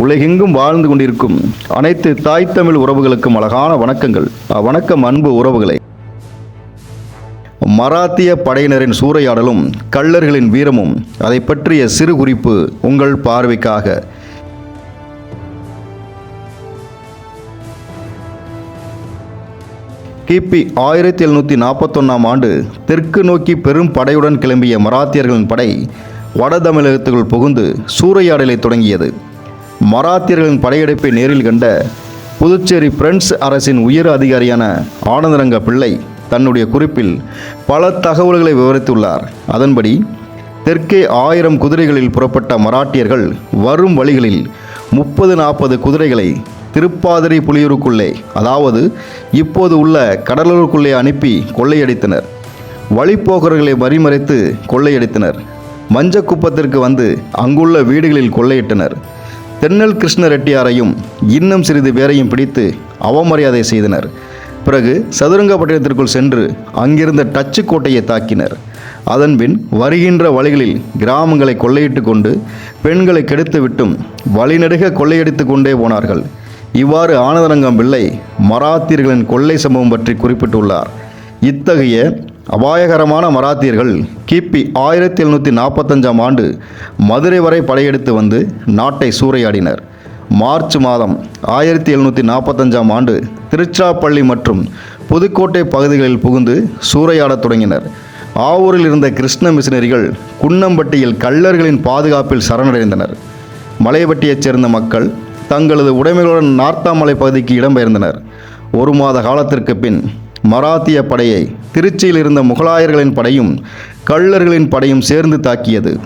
உலகெங்கும் வாழ்ந்து கொண்டிருக்கும் அனைத்து தாய் தமிழ் உறவுகளுக்கும் அழகான வணக்கங்கள். வணக்கம் அன்பு உறவுகளை. மராத்திய படையினரின் சூறையாடலும் கள்ளர்களின் வீரமும் அதை பற்றிய சிறு குறிப்பு உங்கள் பார்வைக்காக. கிபி ஆயிரத்தி எழுநூற்றி நாற்பத்தொன்னாம் ஆண்டு தெற்கு நோக்கி பெரும் படையுடன் கிளம்பிய மராத்தியர்களின் படை வட தமிழகத்துக்குள் புகுந்து சூறையாடலை தொடங்கியது. மராத்தியர்களின் படையெடுப்பை நேரில் கண்ட புதுச்சேரி பிரெஞ்சு அரசின் உயர் அதிகாரியான ஆனந்தரங்க பிள்ளை தன்னுடைய குறிப்பில் பல தகவல்களை விவரித்துள்ளார். அதன்படி தெற்கே ஆயிரம் குதிரைகளில் புறப்பட்ட மராட்டியர்கள் வரும் வழிகளில் முப்பது நாற்பது குதிரைகளை திருப்பாதிரி புலியூருக்குள்ளே அதாவது இப்போது உள்ள கடலூருக்குள்ளே அனுப்பி கொள்ளையடித்தனர். வழிப்போக்கர்களை வரிமறைத்து கொள்ளையடித்தனர். மஞ்சக்குப்பத்திற்கு வந்து அங்குள்ள வீடுகளில் கொள்ளையிட்டனர். தென்னல் கிருஷ்ண ரெட்டியாரையும் இன்னும் சிறிது பேரையும் பிடித்து அவமரியாதை செய்தனர். பிறகு சதுரங்கப்பட்டினத்திற்குள் சென்று அங்கிருந்த டச்சு கோட்டையை தாக்கினர். அதன்பின் வருகின்ற வழிகளில் கிராமங்களை கொள்ளையிட்டு கொண்டு பெண்களை கெடுத்துவிட்டும் வழிநடுக கொள்ளையடித்து கொண்டே போனார்கள். இவ்வாறு ஆனந்தரங்கம் பிள்ளை மராத்தியர்களின் கொள்ளை சம்பவம் பற்றி குறிப்பிட்டுள்ளார். இத்தகைய அபாயகரமான மராத்தியர்கள் கிபி ஆயிரத்தி எழுநூற்றி நாற்பத்தஞ்சாம் ஆண்டு மதுரை வரை படையெடுத்து வந்து நாட்டை சூறையாடினர். மார்ச் மாதம் ஆயிரத்தி எழுநூற்றி நாற்பத்தஞ்சாம் ஆண்டு திருச்சிராப்பள்ளி மற்றும் புதுக்கோட்டை பகுதிகளில் புகுந்து சூறையாடத் தொடங்கினர். ஆவூரில் இருந்த கிருஷ்ண மிஷினரிகள் குன்னம்பட்டியில் கள்ளர்களின் பாதுகாப்பில் சரணடைந்தனர். மலையப்பட்டியைச் சேர்ந்த மக்கள் தங்களது உடைமைகளுடன் நார்த்தாமலை பகுதிக்கு இடம்பெயர்ந்தனர். ஒரு மாத காலத்திற்கு பின் மராத்திய படையை திருச்சியில் இருந்த முகலாயர்களின் படையும் கள்ளர்களின் படையும் சேர்ந்து தாக்கியது.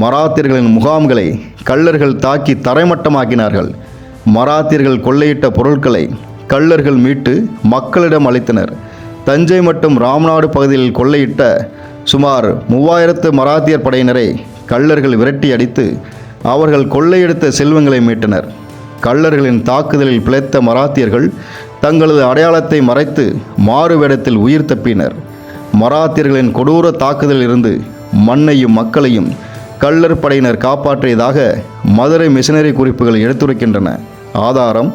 மராத்தியர்களின் முகாம்களை கள்ளர்கள் தாக்கி தரைமட்டமாக்கினார்கள். மராத்தியர்கள் கொள்ளையிட்ட பொருட்களை கள்ளர்கள் மீட்டு மக்களிடம் அளித்தனர். தஞ்சை மற்றும் ராமநாடு பகுதியில் கொள்ளையிட்ட சுமார் மூவாயிரத்து மராத்தியர் படையினரை கள்ளர்கள் விரட்டி அடித்து அவர்கள் கொள்ளையெடுத்த செல்வங்களை மீட்டனர். கள்ளர்களின் தாக்குதலில் பிழைத்த மராத்தியர்கள் தங்களது அடையாளத்தை மறைத்து மாறு வேடத்தில் உயிர் தப்பினர் மராத்தியர்களின் கொடூர தாக்குதலில் இருந்து மண்ணையும் மக்களையும் கள்ளர் படையினர் காப்பாற்றியதாக மதுரை மிஷனரி குறிப்புகள் எடுத்துரைக்கின்றன. ஆதாரம்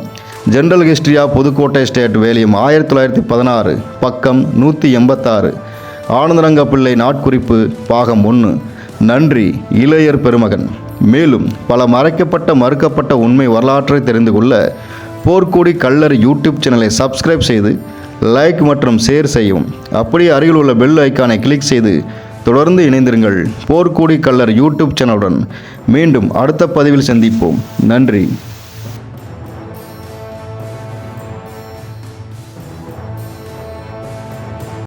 ஜெனரல் ஹிஸ்டரியா புதுக்கோட்டை ஸ்டேட் வேலியம் ஆயிரத்தி தொள்ளாயிரத்தி பதினாறு பக்கம் நூற்றி எண்பத்தாறு. ஆனந்தரங்கப்பிள்ளை நாட்குறிப்பு பாகம் ஒன்று நன்றி இளையர் பெருமகன். மேலும் பல மறைக்கப்பட்ட மறுக்கப்பட்ட உண்மை வரலாற்றை தெரிந்து கொள்ள போர்க்கோடி கல்லர் யூடியூப் சேனலை சப்ஸ்கிரைப் செய்து லைக் மற்றும் ஷேர் செய்யவும். அப்படியே அருகில் உள்ள பெல் ஐக்கானை கிளிக் செய்து தொடர்ந்து இணைந்திருங்கள் போர்க்கோடி கல்லர் யூடியூப் சேனலுடன். மீண்டும் அடுத்த பதிவில் சந்திப்போம். நன்றி.